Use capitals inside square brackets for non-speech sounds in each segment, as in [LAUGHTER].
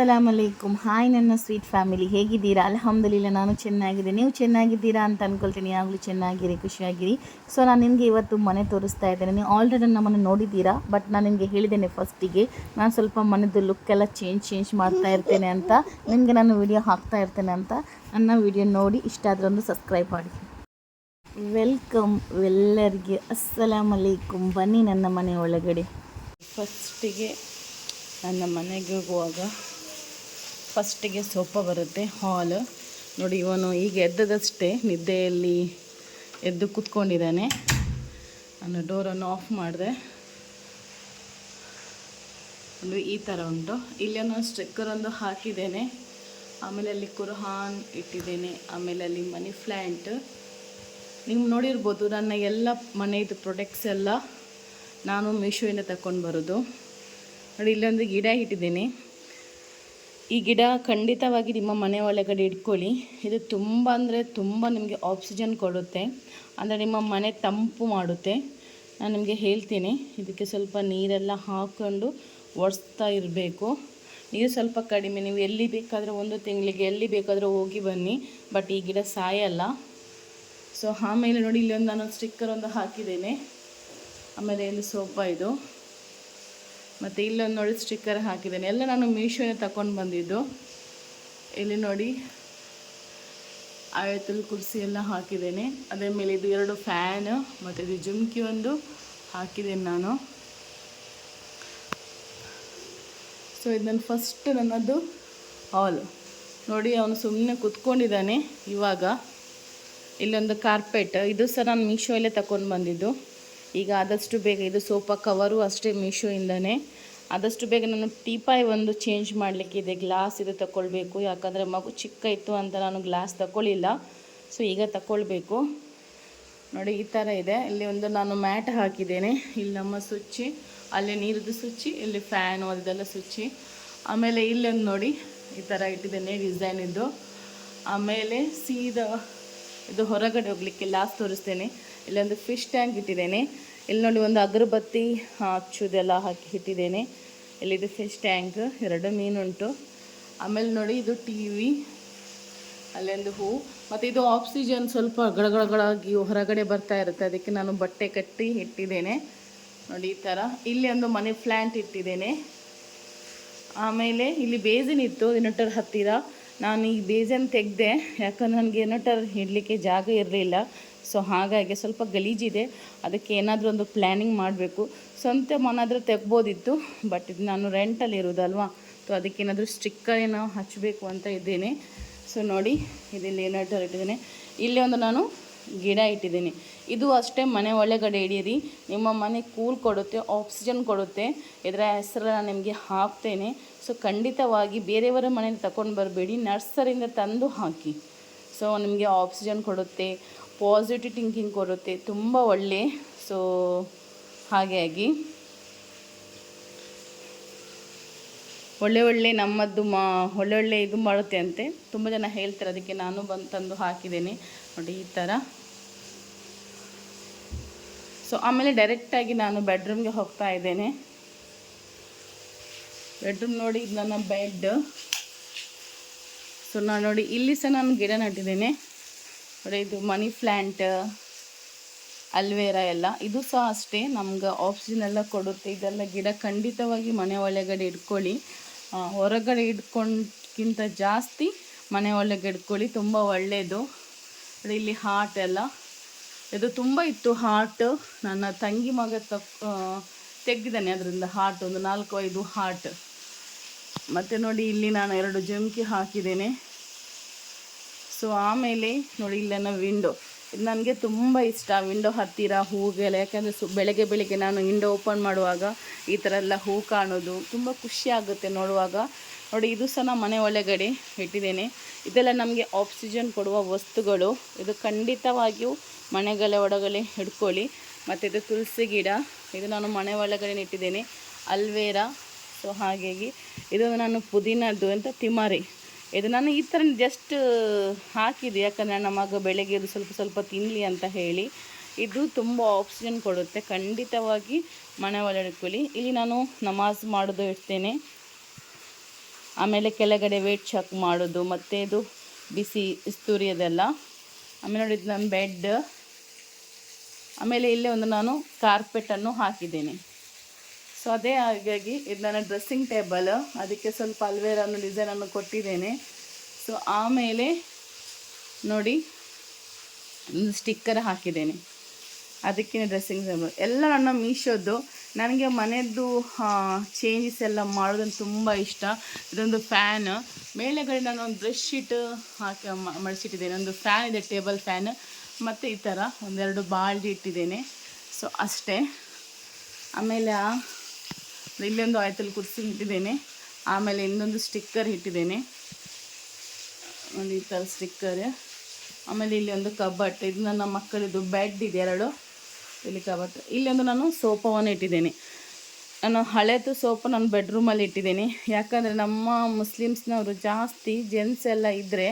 ಅಲೈಕುಮ್ hi ನನ್ನ sweet family ಹೇಗಿದ್ದೀರಾ? ಅಲ್ಹಮ್ದುಲಿಲ್ಲ, ನಾನು ಚೆನ್ನಾಗಿದೆ ನೀವು ಚೆನ್ನಾಗಿದ್ದೀರಾ ಅಂತ ಅಂದ್ಕೊಳ್ತೀನಿ ಯಾವಾಗಲೂ ಚೆನ್ನಾಗಿರಿ, ಖುಷಿಯಾಗಿರಿ. ಸೊ ನಾನು ನಿಮಗೆ ಇವತ್ತು ಮನೆ ತೋರಿಸ್ತಾ ಇದ್ದೇನೆ. ನೀವು ಆಲ್ರೆಡಿ ನಮ್ಮನ್ನು ನೋಡಿದ್ದೀರಾ? ಬಟ್ ನಾನು ನಿಮಗೆ ಹೇಳಿದ್ದೇನೆ ಫಸ್ಟಿಗೆ ನಾನು ಸ್ವಲ್ಪ ಮನೆದು ಲುಕ್ ಎಲ್ಲ ಚೇಂಜ್ ಚೇಂಜ್ ಮಾಡ್ತಾ ಇರ್ತೇನೆ ಅಂತ. ನಿಮಗೆ ನಾನು ವಿಡಿಯೋ ಹಾಕ್ತಾ ಇರ್ತೇನೆ ಅಂತ. ನನ್ನ ವಿಡಿಯೋ ನೋಡಿ, ಇಷ್ಟ ಆದರೆ ಒಂದು ಸಬ್ಸ್ಕ್ರೈಬ್ ಮಾಡಿ. ವೆಲ್ಕಮ್ ಎಲ್ಲರಿಗೆ. ಅಸ್ಸಲಾಮ್ ಅಲೈಕುಮ್ ಬನ್ನಿ ನನ್ನ ಮನೆ ಒಳಗಡೆ. ಫಸ್ಟಿಗೆ ನನ್ನ ಮನೆಗೆ ಹೋಗುವಾಗ ಫಸ್ಟಿಗೆ ಸೋಪ ಬರುತ್ತೆ, ಹಾಲ್. ನೋಡಿ, ಇವನು ಈಗ ಎದ್ದದಷ್ಟೇ ನಿದ್ದೆಯಲ್ಲಿ ಎದ್ದು ಕೂತ್ಕೊಂಡಿದ್ದಾನೆ. ನಾನು ಡೋರನ್ನು ಆಫ್ ಮಾಡಿದೆ. ಒಂದು ಈ ಥರ ಉಂಟು. ಇಲ್ಲಿ ನಾನು ಸ್ಟಿಕ್ಕರ್ ಒಂದು ಹಾಕಿದ್ದೇನೆ. ಆಮೇಲೆ ಅಲ್ಲಿ ಕುರ್ಹಾನ್ ಇಟ್ಟಿದ್ದೇನೆ. ಆಮೇಲೆ ಅಲ್ಲಿ ಮನಿ ಪ್ಲ್ಯಾಂಟ್ ನೀವು ನೋಡಿರ್ಬೋದು, ನನ್ನ ಎಲ್ಲ ಮನೆಯದು ಪ್ರೊಡಕ್ಟ್ಸ್ ಎಲ್ಲ ನಾನು ಮೀಶೋಯಿಂದ ತಗೊಂಡು ಬರೋದು. ನೋಡಿ, ಇಲ್ಲೊಂದು ಗಿಡ ಇಟ್ಟಿದ್ದೀನಿ. ಈ ಗಿಡ ಖಂಡಿತವಾಗಿ ನಿಮ್ಮ ಮನೆ ಒಳಗಡೆ ಇಟ್ಕೊಳ್ಳಿ. ಇದು ತುಂಬ ಅಂದರೆ ತುಂಬ ನಿಮಗೆ ಆಕ್ಸಿಜನ್ ಕೊಡುತ್ತೆ. ಅಂದರೆ ನಿಮ್ಮ ಮನೆ ತಂಪು ಮಾಡುತ್ತೆ. ನಾನು ನಿಮಗೆ ಹೇಳ್ತೀನಿ, ಇದಕ್ಕೆ ಸ್ವಲ್ಪ ನೀರೆಲ್ಲ ಹಾಕ್ಕೊಂಡು ಒರೆಸ್ತಾ ಇರಬೇಕು. ನೀರು ಸ್ವಲ್ಪ ಕಡಿಮೆ, ನೀವು ಎಲ್ಲಿ ಬೇಕಾದರೂ ಒಂದು ತಿಂಗಳಿಗೆ ಎಲ್ಲಿ ಬೇಕಾದರೂ ಹೋಗಿ ಬನ್ನಿ, ಬಟ್ ಈ ಗಿಡ ಸಾಯಲ್ಲ. ಸೊ ಆಮೇಲೆ ನೋಡಿ, ಇಲ್ಲೊಂದು ನಾನು ಸ್ಟಿಕ್ಕರ್ ಒಂದು ಹಾಕಿದ್ದೇನೆ. ಆಮೇಲೆ ಇಲ್ಲಿ ಸೋಫಾ ಇದು. ಮತ್ತು ಇಲ್ಲೊಂದು ನೋಡಿ ಸ್ಟಿಕ್ಕರ್ ಹಾಕಿದ್ದೇನೆ. ಎಲ್ಲ ನಾನು ಮೀಶೋನೇ ತಗೊಂಡು ಬಂದಿದ್ದು. ಇಲ್ಲಿ ನೋಡಿ ಆಯತಲ್ ಕುರ್ಸಿ ಎಲ್ಲ ಹಾಕಿದ್ದೇನೆ. ಅದೇ ಮೇಲೆ ಇದು ಎರಡು ಫ್ಯಾನ್, ಮತ್ತು ಇದು ಜುಮ್ಕಿ ಒಂದು ಹಾಕಿದ್ದೇನೆ ನಾನು. ಸೊ ಇದು ನನ್ನ ಫಸ್ಟ್ ನನ್ನದು ಹಾಲ್ ನೋಡಿ, ಅವನು ಸುಮ್ಮನೆ ಕೂತ್ಕೊಂಡಿದ್ದಾನೆ ಇವಾಗ. ಇಲ್ಲೊಂದು ಕಾರ್ಪೆಟ್ ಇದು ಸಹ ನಾನು ಮೀಶೋಲ್ಲೇ ತಗೊಂಡು ಬಂದಿದ್ದು. ಈಗ ಆದಷ್ಟು ಬೇಗ, ಇದು ಸೋಫಾ ಕವರು ಅಷ್ಟೇ ಮೀಶೋಯಿಂದನೇ. ಆದಷ್ಟು ಬೇಗ ನಾನು ಟೀಪಾಯ್ ಒಂದು ಚೇಂಜ್ ಮಾಡಲಿಕ್ಕಿದೆ. ಗ್ಲಾಸ್ ಇದು ತಗೊಳ್ಬೇಕು ಯಾಕಂದರೆ ಮಗು ಚಿಕ್ಕ ಇತ್ತು ಅಂತ ನಾನು ಗ್ಲಾಸ್ ತಗೊಳ್ಳಿಲ್ಲ ಸೊ ಈಗ ತಗೊಳ್ಬೇಕು ನೋಡಿ, ಈ ಥರ ಇದೆ. ಇಲ್ಲಿ ಒಂದು ನಾನು ಮ್ಯಾಟ್ ಹಾಕಿದ್ದೇನೆ. ಇಲ್ಲಿ ನಮ್ಮ ಸ್ವಿಚ್ಚಿ ಅಲ್ಲಿ ನೀರದ್ದು ಸ್ವಿಚ್ಚಿ ಇಲ್ಲಿ ಫ್ಯಾನು ಅದೆಲ್ಲ ಸ್ವಿಚ್ಚಿ ಆಮೇಲೆ ಇಲ್ಲೊಂದು ನೋಡಿ, ಈ ಥರ ಇಟ್ಟಿದ್ದೇನೆ ಡಿಸೈನ್ ಇದ್ದು. ಆಮೇಲೆ ಸೀದಾ ಇದು ಹೊರಗಡೆ ಹೋಗಲಿಕ್ಕೆ ಲಾಸ್ಟ್ ತೋರಿಸ್ತೇನೆ. ಇಲ್ಲೊಂದು ಫಿಶ್ ಟ್ಯಾಂಕ್ ಇಟ್ಟಿದ್ದೇನೆ. ಇಲ್ಲಿ ನೋಡಿ ಒಂದು ಅಗರಬತ್ತಿ ಹಚ್ಚೋದೆಲ್ಲ ಹಾಕಿ ಇಟ್ಟಿದ್ದೇನೆ. ಇಲ್ಲಿದು ಫಿಶ್ ಟ್ಯಾಂಕ್ ಎರಡು ಮೀನುಂಟು. ಆಮೇಲೆ ನೋಡಿ ಇದು ಟಿ ವಿ ಅಲ್ಲೊಂದು ಹೂ. ಮತ್ತು ಇದು ಆಕ್ಸಿಜನ್ ಸ್ವಲ್ಪ ಗಡಗಡಗಳಾಗಿ ಹೊರಗಡೆ ಬರ್ತಾ ಇರುತ್ತೆ. ಅದಕ್ಕೆ ನಾನು ಬಟ್ಟೆ ಕಟ್ಟಿ ಇಟ್ಟಿದ್ದೇನೆ. ನೋಡಿ ಈ ಥರ. ಇಲ್ಲಿ ಒಂದು ಮನಿ ಪ್ಲ್ಯಾಂಟ್ ಇಟ್ಟಿದ್ದೇನೆ. ಆಮೇಲೆ ಇಲ್ಲಿ ಬೇಸಿನ್ ಇತ್ತು ಇನ್ವರ್ಟರ್ ಹತ್ತಿರ. ನಾನು ಈ ಬೇಜನ್ ತೆಗೆದೆ, ಯಾಕಂದ್ರೆ ನನಗೆ ಏನಟರ್ ಇಡಲಿಕ್ಕೆ ಜಾಗ ಇರಲಿಲ್ಲ. ಸೊ ಹಾಗಾಗಿ ಸ್ವಲ್ಪ ಗಲೀಜಿದೆ. ಅದಕ್ಕೆ ಏನಾದರೂ ಒಂದು ಪ್ಲ್ಯಾನಿಂಗ್ ಮಾಡಬೇಕು. ಸ್ವಂತ ಮನಾದರೂ ತೆಗ್ಬೋದಿತ್ತು ಬಟ್ ಇದು ನಾನು ರೆಂಟಲ್ಲಿ ಇರೋದಲ್ವಾ? ಸೊ ಸ್ಟಿಕ್ಕರ್ ಏನೋ ಹಚ್ಚಬೇಕು ಅಂತ ಇದ್ದೇನೆ. ಸೊ ನೋಡಿ ಇದಿಲ್ಲಿ ಇನ್ವರ್ಟರ್ ಇಟ್ಟಿದ್ದೇನೆ. ಇಲ್ಲಿ ಒಂದು ನಾನು ಗಿಡ ಇಟ್ಟಿದ್ದೀನಿ. ಇದು ಅಷ್ಟೇ ಮನೆ ಒಳಗಡೆ ಇಡೀರಿ ನಿಮ್ಮ ಮನೆ ಕೂಲ್ ಕೊಡುತ್ತೆ ಆಕ್ಸಿಜನ್ ಕೊಡುತ್ತೆ. ಇದರ ಹೆಸರು ನಿಮಗೆ ಹಾಕ್ತೇನೆ. ಸೊ ಖಂಡಿತವಾಗಿ ಬೇರೆಯವರ ಮನೇಲಿ ತಗೊಂಡು ಬರಬೇಡಿ. ನರ್ಸರಿಂದ ತಂದು ಹಾಕಿ. ಸೊ ನಿಮಗೆ ಆಕ್ಸಿಜನ್ ಕೊಡುತ್ತೆ ಪಾಸಿಟಿವ್ ಥಿಂಕಿಂಗ್ ಕೊಡುತ್ತೆ. ತುಂಬ ಒಳ್ಳೆ ಸೊ ಹಾಗಾಗಿ ಒಳ್ಳೆ ಒಳ್ಳೆ ನಮ್ಮದು ಮಾ, ಒಳ್ಳೆ ಒಳ್ಳೆ ಇದು ಮಾಡುತ್ತೆ ಅಂತೆ. ತುಂಬ ಜನ ಹೇಳ್ತಾರೆ, ಅದಕ್ಕೆ ನಾನು ಬಂದು ತಂದು ಹಾಕಿದ್ದೇನೆ. ನೋಡಿ, ಈ ಥರ. ಸೊ ಆಮೇಲೆ ಡೈರೆಕ್ಟಾಗಿ ನಾನು ಬೆಡ್ರೂಮ್ಗೆ ಹೋಗ್ತಾ ಇದ್ದೇನೆ. ಬೆಡ್ರೂಮ್ ನೋಡಿ ಇದು ನನ್ನ ಬೆಡ್ ಸೊ ನಾನು ನೋಡಿ ಇಲ್ಲಿ ಸಹ ನಾನು ಗಿಡ ನಟ್ಟಿದ್ದೇನೆ. ನೋಡಿ ಇದು ಮನಿ ಪ್ಲ್ಯಾಂಟ್ ಅಲ್ವೇರಾ ಎಲ್ಲ. ಇದು ಸಹ ಅಷ್ಟೇ. ನಮ್ಗೆ ಆಕ್ಸಿಜನ್ ಎಲ್ಲ ಕೊಡುತ್ತೆ. ಇದೆಲ್ಲ ಗಿಡ ಖಂಡಿತವಾಗಿ ಮನೆ ಒಳಗಡೆ ಇಟ್ಕೊಳ್ಳಿ. ಹೊರಗಡೆ ಇಟ್ಕೊಂಡ್ಕಿಂತ ಜಾಸ್ತಿ ಮನೆ ಒಳಗೆ ಇಟ್ಕೊಳ್ಳಿ. ತುಂಬ ಒಳ್ಳೆಯದು ಇಲ್ಲಿ ಹಾರ್ಟ್ ಎಲ್ಲ. ಇದು ತುಂಬ ಇತ್ತು ಹಾರ್ಟ್ ನನ್ನ ತಂಗಿ ಮಗ ತಕ್ ತೆಗ್ದಿದ್ದಾನೆ ಅದರಿಂದ ಹಾರ್ಟ್ ಒಂದು ನಾಲ್ಕು ಐದು ಹಾರ್ಟ್ ಮತ್ತು ನೋಡಿ ಇಲ್ಲಿ ನಾನು ಎರಡು ಜುಮ್ಕಿ ಹಾಕಿದ್ದೇನೆ. ಸೊ ಆಮೇಲೆ ನೋಡಿ ಇಲ್ಲೆಲ್ಲ ವಿಂಡೋ ಇದು ನನಗೆ ತುಂಬ ಇಷ್ಟ ವಿಂಡೋ ಹತ್ತಿರ ಹೂಗೆಲ್ಲ. ಯಾಕೆಂದರೆ ಸು, ಬೆಳಗ್ಗೆ ಬೆಳಿಗ್ಗೆ ನಾನು ವಿಂಡೋ ಓಪನ್ ಮಾಡುವಾಗ ಈ ಥರ ಎಲ್ಲ ಹೂ ಕಾಣೋದು ತುಂಬ ಖುಷಿ ಆಗುತ್ತೆ ನೋಡುವಾಗ. ನೋಡಿ ಇದು ಸಹ ನಾನು ಮನೆ ಒಳಗಡೆ ಇಟ್ಟಿದ್ದೇನೆ. ಇದೆಲ್ಲ ನಮಗೆ ಆಕ್ಸಿಜನ್ ಕೊಡುವ ವಸ್ತುಗಳು. ಇದು ಖಂಡಿತವಾಗಿಯೂ ಮನೆಗಳ ಒಳಗಡೆ ಹಿಡ್ಕೊಳ್ಳಿ. ಮತ್ತು ಇದು ತುಳಸಿ ಗಿಡ, ಇದು ನಾನು ಮನೆ ಒಳಗಡೆ ಇಟ್ಟಿದ್ದೇನೆ ಅಲ್ವೇರಾ? ಸೊ ಹಾಗಾಗಿ. ಇದು ನಾನು ಪುದೀನದ್ದು ಅಂತ ತಿಮಾರಿ. ಇದು ನಾನು ಈ ಥರ ಜಸ್ಟ್ ಹಾಕಿದೆ ಯಾಕಂದರೆ ನನ್ನ ಮಗ ಬೆಳಗ್ಗೆ ಇದು ಸ್ವಲ್ಪ ಸ್ವಲ್ಪ ತಿನ್ನಲಿ ಅಂತ ಹೇಳಿ. ಇದು ತುಂಬ ಆಕ್ಸಿಜನ್ ಕೊಡುತ್ತೆ. ಖಂಡಿತವಾಗಿ ಮನೆ ಒಳಗೆ ಇಟ್ಕೊಳ್ಳಿ. ಇಲ್ಲಿ ನಾನು ನಮಾಜ್ ಮಾಡೋದು ಇಡ್ತೇನೆ. ಆಮೇಲೆ ಕೆಳಗಡೆ ವೇಟ್ ಚೆಕ್ ಮಾಡೋದು, ಮತ್ತು ಇದು ಬಿಸಿ, ಇಸ್ತೂರಿ ಅದೆಲ್ಲ. ಆಮೇಲೆ ನೋಡಿ, ಇದು ನನ್ನ ಬೆಡ್ ಆಮೇಲೆ ಇಲ್ಲೇ ಒಂದು ನಾನು ಕಾರ್ಪೆಟನ್ನು ಹಾಕಿದ್ದೇನೆ. ಸೊ ಅದೇ ಹಾಗಾಗಿ ಇದು ನನ್ನ ಡ್ರೆಸ್ಸಿಂಗ್ ಟೇಬಲ್ ಅದಕ್ಕೆ ಸ್ವಲ್ಪ ಅಲ್ವೇರನ್ನು ಡಿಸೈನನ್ನು ಕೊಟ್ಟಿದ್ದೇನೆ. ಸೊ ಆಮೇಲೆ ನೋಡಿ, ಒಂದು ಸ್ಟಿಕ್ಕರ್ ಹಾಕಿದ್ದೇನೆ. ಅದಕ್ಕೆ ಡ್ರೆಸ್ಸಿಂಗ್ ಟೇಬಲ್ ಎಲ್ಲ ನನ್ನ ಮೀಶೋದ್ದು. ನನಗೆ ಮನೆಯದ್ದು ಚೇಂಜಸ್ ಎಲ್ಲ ಮಾಡೋದಂತ ತುಂಬ ಇಷ್ಟ. ಇದೊಂದು ಫ್ಯಾನ್ ಮೇಲೆಗಡೆ ನಾನು ಒಂದು ಬ್ರಷ್ ಶೀಟ್ ಹಾಕಿ ಮಡಿಸಿಟ್ಟಿದ್ದೇನೆ ಒಂದು ಫ್ಯಾನ್ ಇದೆ ಟೇಬಲ್ ಫ್ಯಾನ್ ಮತ್ತು ಈ ಥರ ಒಂದೆರಡು ಬಾಳ್ಡಿ ಇಟ್ಟಿದ್ದೇನೆ. ಸೊ ಅಷ್ಟೇ. ಆಮೇಲೆ ಇಲ್ಲೊಂದು ಆಯ್ತಲ್ಲಿ ಕುರ್ಸಿ ಇಟ್ಟಿದ್ದೇನೆ. ಆಮೇಲೆ ಇನ್ನೊಂದು ಸ್ಟಿಕ್ಕರ್ ಇಟ್ಟಿದ್ದೇನೆ. ಒಂದು ಈ ಥರ ಸ್ಟಿಕ್ಕರ್. ಆಮೇಲೆ ಇಲ್ಲಿ ಒಂದು ಕಬಟ್. ಇದು ನನ್ನ ಮಕ್ಕಳಿದು ಬೆಡ್ ಇದೆ ಎರಡು. ಇಲ್ಲಿ ಕಬಟ್. ಇಲ್ಲಿ ಒಂದು ನಾನು ಸೋಪವನ್ನು ಇಟ್ಟಿದ್ದೇನೆ. ನಾನು ಹಳೆದು ಸೋಫಾ ನಾನು ಬೆಡ್ರೂಮಲ್ಲಿ ಇಟ್ಟಿದ್ದೇನೆ. ಯಾಕಂದರೆ ನಮ್ಮ ಮುಸ್ಲಿಮ್ಸ್ನವರು ಜಾಸ್ತಿ ಜೆಂಟ್ಸ್ ಎಲ್ಲ ಇದ್ದರೆ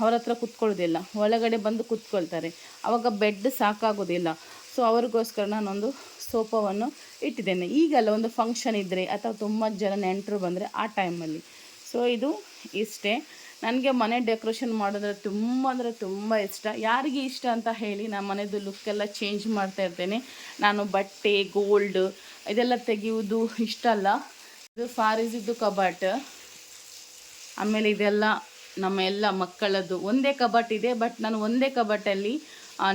ಅವ್ರ ಹತ್ರ ಕುತ್ಕೊಳ್ಳೋದಿಲ್ಲ. ಒಳಗಡೆ ಬಂದು ಕುತ್ಕೊಳ್ತಾರೆ. ಆವಾಗ ಬೆಡ್ ಸಾಕಾಗೋದಿಲ್ಲ. ಸೊ ಅವ್ರಿಗೋಸ್ಕರ ನಾನೊಂದು ಸೋಫಾವನ್ನು ಇಟ್ಟಿದ್ದೇನೆ. ಈಗಲ್ಲ ಒಂದು ಫಂಕ್ಷನ್ ಇದ್ದರೆ ಅಥವಾ ತುಂಬ ಜನ ನೆಂಟರು ಬಂದರೆ ಆ ಟೈಮಲ್ಲಿ ಸೊ ಇದು ಇಷ್ಟೇ. ನನಗೆ ಮನೆ ಡೆಕೋರೇಷನ್ ಮಾಡೋದ್ರೆ ತುಂಬ ಅಂದರೆ ತುಂಬ ಇಷ್ಟ. ಯಾರಿಗೆ ಇಷ್ಟ ಅಂತ ಹೇಳಿ ನಾನು ಮನೆಯದು ಲುಕ್ಕೆಲ್ಲ ಚೇಂಜ್ ಮಾಡ್ತಾ ಇರ್ತೇನೆ. ನಾನು ಬಟ್ಟೆ ಗೋಲ್ಡ್ ಇದೆಲ್ಲ ತೆಗೆಯುವುದು ಇಷ್ಟ ಅಲ್ಲ. ಇದು ಫಾರಿಸಿದ್ದು ಕಬಾಟ್ ಆಮೇಲೆ ಇದೆಲ್ಲ ನಮ್ಮ ಎಲ್ಲ ಮಕ್ಕಳದ್ದು. ಒಂದೇ ಕಬಟ್ ಇದೆ ಬಟ್ ನಾನು ಒಂದೇ ಕಬಟ್ಟಲ್ಲಿ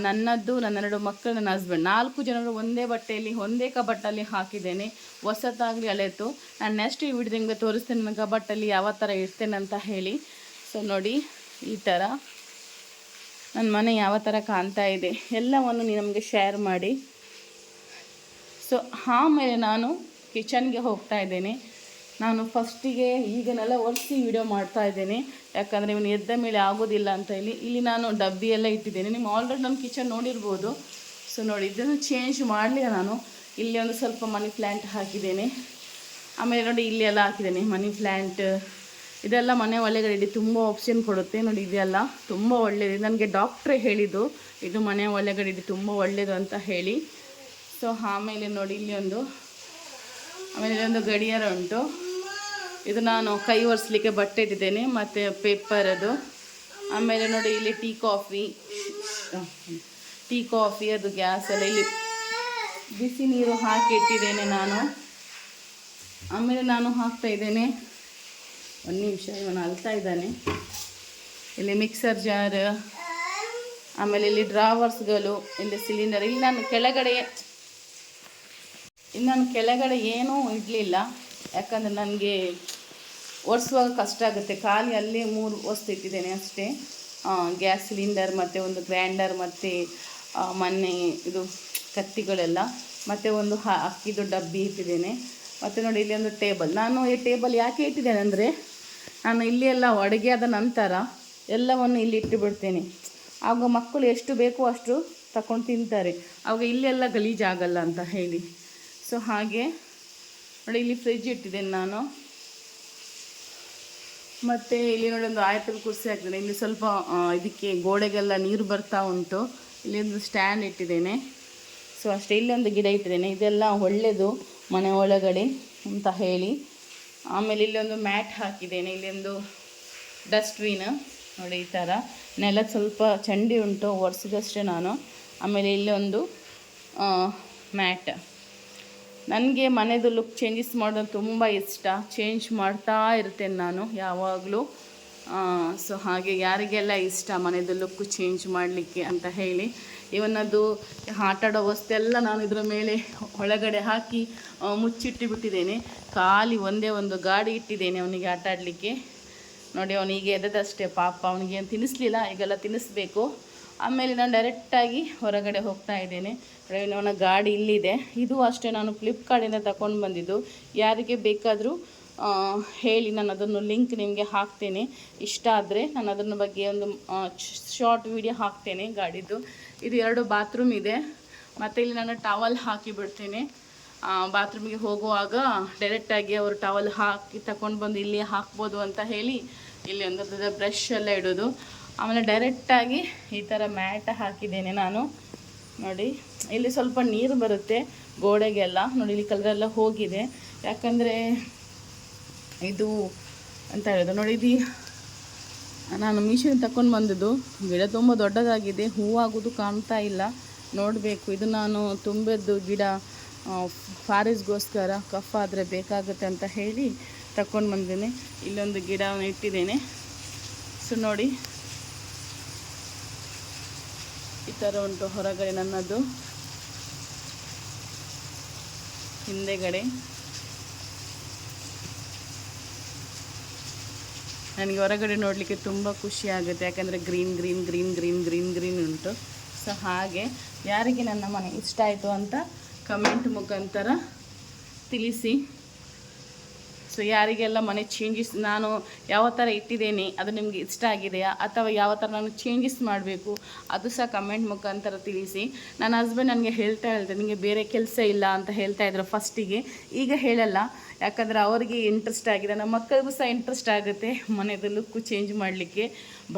ನನ್ನದ್ದು, ನನ್ನ ಎರಡು ಮಕ್ಕಳು, ನನ್ನ ಹಸ್ಬೆಂಡ್ ನಾಲ್ಕು ಜನರು ಒಂದೇ ಬಟ್ಟೆಯಲ್ಲಿ, ಒಂದೇ ಕಬಟ್ಟಲ್ಲಿ ಹಾಕಿದ್ದೇನೆ. ಹೊಸತಾಗಲಿ ಅಳೆತು ನಾನು ನೆಕ್ಸ್ಟ್ ಈ ವಿಡಿಯೋ ನಿಮಗೆ ತೋರಿಸ್ತೇನೆ ನನ್ನ ಕಬಟ್ಟಲ್ಲಿ ಯಾವ ಥರ ಇರ್ತೇನೆ ಅಂತ ಹೇಳಿ. ಸೊ ನೋಡಿ, ಈ ಥರ ನನ್ನ ಮನೆ ಯಾವ ಥರ ಕಾಣ್ತಾ ಇದೆ. ಎಲ್ಲವನ್ನು ನಮಗೆ ಶೇರ್ ಮಾಡಿ. ಸೊ ಆಮೇಲೆ ನಾನು ಕಿಚನ್ಗೆ ಹೋಗ್ತಾ ಇದ್ದೇನೆ. ನಾನು ಫಸ್ಟಿಗೆ ಈಗನೆಲ್ಲ ಒರೆಸಿ ವಿಡಿಯೋ ಮಾಡ್ತಾ ಇದ್ದೇನೆ. ಯಾಕಂದರೆ ಇವನು ಎದ್ದ ಮೇಲೆ ಆಗೋದಿಲ್ಲ ಅಂತ ಹೇಳಿ. ಇಲ್ಲಿ ನಾನು ಡಬ್ಬಿ ಎಲ್ಲ ಇಟ್ಟಿದ್ದೇನೆ. ನಿಮ್ಮ ಆಲ್ರೆಡಿ ನಮ್ಮ ಕಿಚನ್ ನೋಡಿರ್ಬೋದು. ಸೊ ನೋಡಿ, ಇದನ್ನು ಚೇಂಜ್ ಮಾಡಲಿಲ್ಲ ನಾನು. ಇಲ್ಲಿ ಒಂದು ಸ್ವಲ್ಪ ಮನಿ ಪ್ಲ್ಯಾಂಟ್ ಹಾಕಿದ್ದೇನೆ. ಆಮೇಲೆ ನೋಡಿ, ಇಲ್ಲಿ ಎಲ್ಲ ಹಾಕಿದ್ದೇನೆ. ಮನಿ ಪ್ಲ್ಯಾಂಟ್ ಇದೆಲ್ಲ ಮನೆ ಒಳಗಡೆ ಇಡಿ ತುಂಬ ಆಪ್ಷನ್ ಕೊಡುತ್ತೆ. ನೋಡಿ, ಇದೆಲ್ಲ ತುಂಬ ಒಳ್ಳೆಯದು ನನಗೆ ಡಾಕ್ಟ್ರೇ ಹೇಳಿದ್ದು, ಇದು ಮನೆ ಒಳಗಡೆ ಇಡಿ ತುಂಬ ಒಳ್ಳೆಯದು ಅಂತ ಹೇಳಿ. ಸೊ ಆಮೇಲೆ ನೋಡಿ, ಇಲ್ಲಿ ಒಂದು, ಆಮೇಲೆ ಇಲ್ಲೊಂದು ಗಡಿಯಾರ ಉಂಟು. ಇದು ನಾನು ಕೈ ಒರೆಸ್ಲಿಕ್ಕೆ ಬಟ್ಟೆ ಇಟ್ಟಿದ್ದೇನೆ, ಮತ್ತು ಪೇಪರ್ ಅದು. ಆಮೇಲೆ ನೋಡಿ ಇಲ್ಲಿ ಟೀ ಕಾಫಿ. ಟೀ ಕಾಫಿ, ಅದು ಗ್ಯಾಸ್ ಎಲ್ಲ ಇಲ್ಲಿ ಬಿಸಿ ನೀರು ಹಾಕಿ ಇಟ್ಟಿದ್ದೇನೆ ನಾನು. ಆಮೇಲೆ ನಾನು ಹಾಕ್ತಾ ಇದ್ದೇನೆ. ಒಂದು ನಿಮಿಷ, ಇವನು ಅಲ್ತಾ ಇದ್ದಾನೆ. ಇಲ್ಲಿ ಮಿಕ್ಸರ್ ಜಾರ್, ಆಮೇಲೆ ಇಲ್ಲಿ ಡ್ರಾವರ್ಸ್ಗಳು, ಇಲ್ಲಿ ಸಿಲಿಂಡರ್. ಇಲ್ಲಿ ನಾನು ಕೆಳಗಡೆ ಇನ್ನು ನಾನು ಕೆಳಗಡೆ ಏನೂ ಇಡಲಿಲ್ಲ. ಯಾಕಂದರೆ ನನಗೆ ಒರೆಸುವಾಗ ಕಷ್ಟ ಆಗುತ್ತೆ. ಖಾಲಿ ಅಲ್ಲೇ ಮೂರು ವಸ್ತು ಇಟ್ಟಿದ್ದೇನೆ ಅಷ್ಟೇ. ಗ್ಯಾಸ್ ಸಿಲಿಂಡರ್ ಮತ್ತು ಒಂದು ಗ್ರ್ಯಾಂಡರ್ ಮತ್ತು ಮನೆ, ಇದು ಕತ್ತಿಗಳೆಲ್ಲ ಮತ್ತು ಒಂದು ಹ, ಅಕ್ಕಿದು ಡಬ್ಬಿ ಇಟ್ಟಿದ್ದೇನೆ. ಮತ್ತು ನೋಡಿ ಇಲ್ಲಿ ಒಂದು ಟೇಬಲ್. ನಾನು ಈ ಟೇಬಲ್ ಯಾಕೆ ಇಟ್ಟಿದ್ದೇನೆ ಅಂದರೆ, ನಾನು ಇಲ್ಲಿ ಎಲ್ಲ ಅಡುಗೆ ಆದ ನಂತರ ಎಲ್ಲವನ್ನು ಇಲ್ಲಿ ಇಟ್ಟು ಬಿಡ್ತೇನೆ. ಆಗ ಮಕ್ಕಳು ಎಷ್ಟು ಬೇಕೋ ಅಷ್ಟು ತಗೊಂಡು ತಿಂತಾರೆ. ಆವಾಗ ಇಲ್ಲೆಲ್ಲ ಗಲೀಜಾಗಲ್ಲ ಅಂತ ಹೇಳಿ. ಸೊ ಹಾಗೆ ನೋಡಿ ಇಲ್ಲಿ ಫ್ರಿಜ್ ಇಟ್ಟಿದ್ದೇನೆ ನಾನು. ಮತ್ತು ಇಲ್ಲಿ ನೋಡಿ ಒಂದು ಆಯತದ ಕುರ್ಸಿ ಹಾಕಿದ್ದೇನೆ. ಇಲ್ಲಿ ಸ್ವಲ್ಪ ಇದಕ್ಕೆ ಗೋಡೆಗೆಲ್ಲ ನೀರು ಬರ್ತಾ ಉಂಟು. ಇಲ್ಲಿ ಒಂದು ಸ್ಟ್ಯಾಂಡ್ ಇಟ್ಟಿದ್ದೇನೆ. ಸೊ, ಅಷ್ಟೇ ಇಲ್ಲೊಂದು ಗಿಡ ಇಟ್ಟಿದ್ದೇನೆ. ಇದೆಲ್ಲ ಒಳ್ಳೆಯದು ಮನೆ ಒಳಗಡೆ ಅಂತ ಹೇಳಿ. ಆಮೇಲೆ ಇಲ್ಲೊಂದು ಮ್ಯಾಟ್ ಹಾಕಿದ್ದೇನೆ. ಇಲ್ಲೊಂದು ಡಸ್ಟ್ಬಿನ್, ನೋಡಿ, ಈ ಥರ. ನೆಲ ಸ್ವಲ್ಪ ಚಂಡಿ ಉಂಟು, ಒರೆಸಿದಷ್ಟೇ ನಾನು. ಆಮೇಲೆ ಇಲ್ಲೊಂದು ಮ್ಯಾಟ್. ನನಗೆ ಮನೆದು ಲುಕ್ ಚೇಂಜಸ್ ಮಾಡೋದು ತುಂಬ ಇಷ್ಟ. ಚೇಂಜ್ ಮಾಡ್ತಾ ಇರ್ತೇನೆ ನಾನು ಯಾವಾಗಲೂ. ಸೊ ಹಾಗೆ ಯಾರಿಗೆಲ್ಲ ಇಷ್ಟ ಮನೆದು ಲುಕ್ ಚೇಂಜ್ ಮಾಡಲಿಕ್ಕೆ ಅಂತ ಹೇಳಿ. ಇವನದು ಆಟಾಡೋ ವಸ್ತೆಲ್ಲ ನಾನು ಇದರ ಮೇಲೆ ಒಳಗಡೆ ಹಾಕಿ ಮುಚ್ಚಿಟ್ಟು ಬಿಟ್ಟಿದ್ದೇನೆ. ಖಾಲಿ ಒಂದೇ ಒಂದು ಗಾಡಿ ಇಟ್ಟಿದ್ದೇನೆ ಅವನಿಗೆ ಆಟ ಆಡಲಿಕ್ಕೆ. ನೋಡಿ ಅವನಿಗೆ ಎದ್ದದಷ್ಟೇ ಪಾಪ ಅವನಿಗೆ ಏನು ತಿನ್ನಿಸ್ಲಿಲ್ಲ, ಈಗೆಲ್ಲ ತಿನ್ನಿಸ್ಬೇಕು. ಆಮೇಲೆ ನಾನು ಡೈರೆಕ್ಟಾಗಿ ಹೊರಗಡೆ ಹೋಗ್ತಾ ಇದ್ದೇನೆ. ನನ್ನ ಗಾಡಿ ಇಲ್ಲಿದೆ. ಇದು ಅಷ್ಟೇ ನಾನು ಫ್ಲಿಪ್ಕಾರ್ಟಿಂದ ತಗೊಂಡು ಬಂದಿದ್ದು. ಯಾರಿಗೆ ಬೇಕಾದರೂ ಹೇಳಿ ನಾನು ಅದನ್ನು ಲಿಂಕ್ ನಿಮಗೆ ಹಾಕ್ತೇನೆ. ಇಷ್ಟ ಆದರೆ ನಾನು ಅದನ್ನ ಬಗ್ಗೆ ಒಂದು ಶಾರ್ಟ್ ವಿಡಿಯೋ ಹಾಕ್ತೇನೆ ಗಾಡಿದು. ಇದು ಎರಡು ಬಾತ್ರೂಮ್ ಇದೆ. ಮತ್ತು ಇಲ್ಲಿ ನಾನು ಟವಲ್ ಹಾಕಿ ಬಿಡ್ತೇನೆ. ಬಾತ್ರೂಮಿಗೆ ಹೋಗುವಾಗ ಡೈರೆಕ್ಟಾಗಿ ಅವರು ಟವಲ್ ಹಾಕಿ ತಗೊಂಡು ಬಂದು ಇಲ್ಲಿ ಹಾಕ್ಬೋದು ಅಂತ ಹೇಳಿ ಇಲ್ಲಿ ಒಂದು ಬ್ರಷ್ ಎಲ್ಲ ಇಡೋದು. ಆಮೇಲೆ ಡೈರೆಕ್ಟಾಗಿ ಈ ಥರ ಮ್ಯಾಟ್ ಹಾಕಿದ್ದೇನೆ ನಾನು. ನೋಡಿ, ಇಲ್ಲಿ ಸ್ವಲ್ಪ ನೀರು ಬರುತ್ತೆ ಗೋಡೆಗೆಲ್ಲ. ನೋಡಿ, ಇಲ್ಲಿ ಕಲರೆಲ್ಲ ಹೋಗಿದೆ. ಯಾಕಂದರೆ ಇದು ಅಂತ ಹೇಳೋದು. ನೋಡಿ, ಇದು ನಾನು ಮೀಶೋನ ತಗೊಂಡು ಬಂದಿದ್ದು. ಗಿಡ ತುಂಬ ದೊಡ್ಡದಾಗಿದೆ. ಹೂವಾಗೋದು ಕಾಣ್ತಾ ಇಲ್ಲ. ನೋಡಬೇಕು. ಇದು ನಾನು ತುಂಬಿದ್ದು ಗಿಡ ಫಾರೆಸ್ಟ್ಗೋಸ್ಕರ ಕಫ್ ಆದರೆ ಬೇಕಾಗುತ್ತೆ ಅಂತ ಹೇಳಿ ತಗೊಂಡು ಬಂದೇನೆ ಇಲ್ಲೊಂದು ಗಿಡವನ್ನು ಇಟ್ಟಿದ್ದೇನೆ. ಸೊ ನೋಡಿ ಈ ಥರ ಉಂಟು ಹೊರಗಡೆ ನನ್ನದು. ಹಿಂದೆಗಡೆ. ನನಗೆ ಹೊರಗಡೆ ನೋಡಲಿಕ್ಕೆ ತುಂಬ ಖುಷಿ ಆಗುತ್ತೆ. ಯಾಕಂದರೆ green green green green green green ಉಂಟು. ಸೊ ಹಾಗೆ ಯಾರಿಗೆ ನನ್ನ ಮನೆ ಇಷ್ಟ ಆಯಿತು ಅಂತ ಕಮೆಂಟ್ ಮುಖಾಂತರ ತಿಳಿಸಿ. ಸೊ ಯಾರಿಗೆಲ್ಲ ಮನೆ ಚೇಂಜಸ್ ನಾನು ಯಾವ ಥರ ಇಟ್ಟಿದ್ದೇನೆ, ಅದು ನಿಮಗೆ ಇಷ್ಟ ಆಗಿದೆಯಾ? ಅಥವಾ ಯಾವ ಥರ ನಾನು ಚೇಂಜಸ್ ಮಾಡಬೇಕು? ಅದು ಸಹ ಕಮೆಂಟ್ ಮುಖಾಂತರ ತಿಳಿಸಿ. ನನ್ನ ಹಸ್ಬೆಂಡ್ ನನಗೆ ಹೇಳ್ತಾ ಹೇಳ್ತಾರೆ ನಿಮಗೆ ಬೇರೆ ಕೆಲಸ ಇಲ್ಲ ಅಂತ ಹೇಳ್ತಾ ಇದ್ರು ಫಸ್ಟಿಗೆ ಈಗ ಹೇಳಲ್ಲ, ಯಾಕಂದರೆ ಅವರಿಗೆ ಇಂಟ್ರೆಸ್ಟ್ ಆಗಿದೆ. ನಮ್ಮ ಮಕ್ಕಳಿಗೂ ಸಹ ಇಂಟ್ರೆಸ್ಟ್ ಆಗುತ್ತೆ ಮನೆಯದು ಲುಕ್ಕು ಚೇಂಜ್ ಮಾಡಲಿಕ್ಕೆ.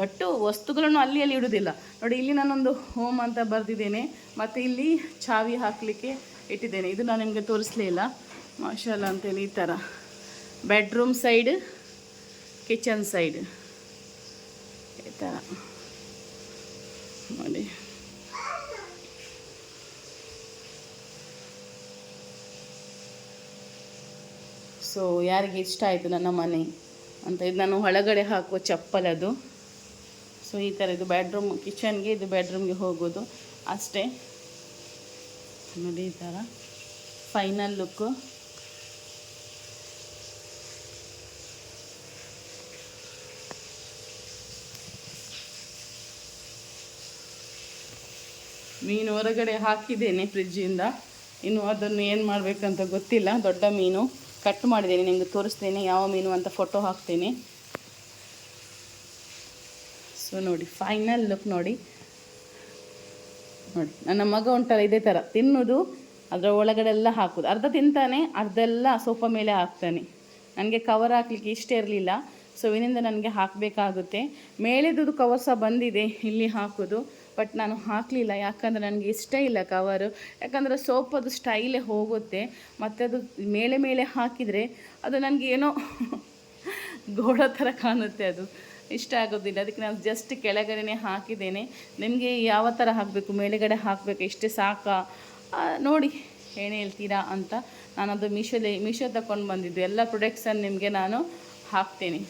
ಬಟ್ಟು ವಸ್ತುಗಳನ್ನು ಅಲ್ಲಿ ಅಲ್ಲಿ ಇಡೋದಿಲ್ಲ. ನೋಡಿ, ಇಲ್ಲಿ ನಾನೊಂದು ಹೋಮ್ ಅಂತ ಬರೆದಿದ್ದೇನೆ. ಮತ್ತು ಇಲ್ಲಿ ಚಾವಿ ಹಾಕಲಿಕ್ಕೆ ಇಟ್ಟಿದ್ದೇನೆ. ಇದು ನಾನು ನಿಮಗೆ ತೋರಿಸಲೇ ಇಲ್ಲ. ಮಾಷಾಲ ಅಂತೇಳಿ ಈ ಥರ. ಬೆಡ್ರೂಮ್ ಸೈಡ್ ಕಿಚನ್ ಸೈಡ್ ಈ ನೋಡಿ. ಸೊ ಯಾರಿಗೆ ಇಷ್ಟ ಆಯಿತು ನನ್ನ ಮನೆ ಅಂತ ಇದು ನಾನು ಒಳಗಡೆ ಹಾಕುವ ಚಪ್ಪಲ್ ಅದು. ಸೊ ಈ ಥರ ಇದು ಬೆಡ್ರೂಮ್ ಕಿಚನ್ಗೆ ಇದು ಬೆಡ್ರೂಮ್ಗೆ ಹೋಗೋದು. ಅಷ್ಟೇ. ನೋಡಿ ಈ ಥರ ಫೈನಲ್ ಲುಕ್ಕು ಮೀನು ಹೊರಗಡೆ ಹಾಕಿದ್ದೇನೆ ಫ್ರಿಜ್ಜಿಂದ. ಇನ್ನು ಅದನ್ನು ಏನು ಮಾಡಬೇಕಂತ ಗೊತ್ತಿಲ್ಲ. ದೊಡ್ಡ ಮೀನು. ಕಟ್ ಮಾಡಿದ್ದೇನೆ, ನಿಮಗೆ ತೋರಿಸ್ತೇನೆ ಯಾವ ಮೀನು ಅಂತ ಫೋಟೋ ಹಾಕ್ತೇನೆ. ಸೊ ನೋಡಿ ಫೈನಲ್ ಲುಕ್ ನೋಡಿ. ನೋಡಿ, ನನ್ನ ಮಗ ಉಂಟಲ್ಲ ಇದೇ ಥರ. ತಿನ್ನೋದು, ಅದರ ಒಳಗಡೆ ಎಲ್ಲ ಹಾಕೋದು. ಅರ್ಧ ತಿಂತಾನೆ ಅರ್ಧ ಎಲ್ಲ ಸೋಫಾ ಮೇಲೆ ಹಾಕ್ತಾನೆ. ನನಗೆ ಕವರ್ ಹಾಕ್ಲಿಕ್ಕೆ ಇಷ್ಟ ಇರಲಿಲ್ಲ. ಸೊ ಇನ್ನಿಂದ ನನಗೆ ಹಾಕಬೇಕಾಗುತ್ತೆ. ಮೇಲೆದು ಕವರ್ ಸಹ ಬಂದಿದೆ, ಇಲ್ಲಿ ಹಾಕೋದು. ಬಟ್ ನಾನು ಹಾಕಲಿಲ್ಲ, ಯಾಕಂದರೆ ನನಗೆ ಇಷ್ಟ ಇಲ್ಲ ಕವರು ಯಾಕಂದರೆ ಸೋಪ್ ಅದು ಸ್ಟೈಲೇ ಹೋಗುತ್ತೆ, ಮತ್ತು ಅದು ಮೇಲೆ ಮೇಲೆ ಹಾಕಿದರೆ ಅದು ನನಗೆ ಏನೋ [LAUGHS] ಗೋಡ ಥರ ಕಾಣುತ್ತೆ ಅದು. ಇಷ್ಟ ಆಗೋದಿಲ್ಲ. ಅದಕ್ಕೆ ನಾನು ಜಸ್ಟ್ ಕೆಳಗಡೆನೇ ಹಾಕಿದ್ದೇನೆ. ನಿಮಗೆ ಯಾವ ಥರ ಹಾಕಬೇಕು? ಮೇಲೆಗಡೆ ಹಾಕಬೇಕು? ಇಷ್ಟೇ ಸಾಕಾ? ನೋಡಿ ಏನು ಹೇಳ್ತೀರಾ ಅಂತ ನಾನು ಅದು ಮೀಶೋದಲ್ಲಿ ಮೀಶೋ ತಗೊಂಡು ಬಂದಿದ್ದು. ಎಲ್ಲ ಪ್ರೊಡಕ್ಟ್ಸನ್ನು ನಿಮಗೆ ನಾನು ಹಾಕ್ತೇನೆ.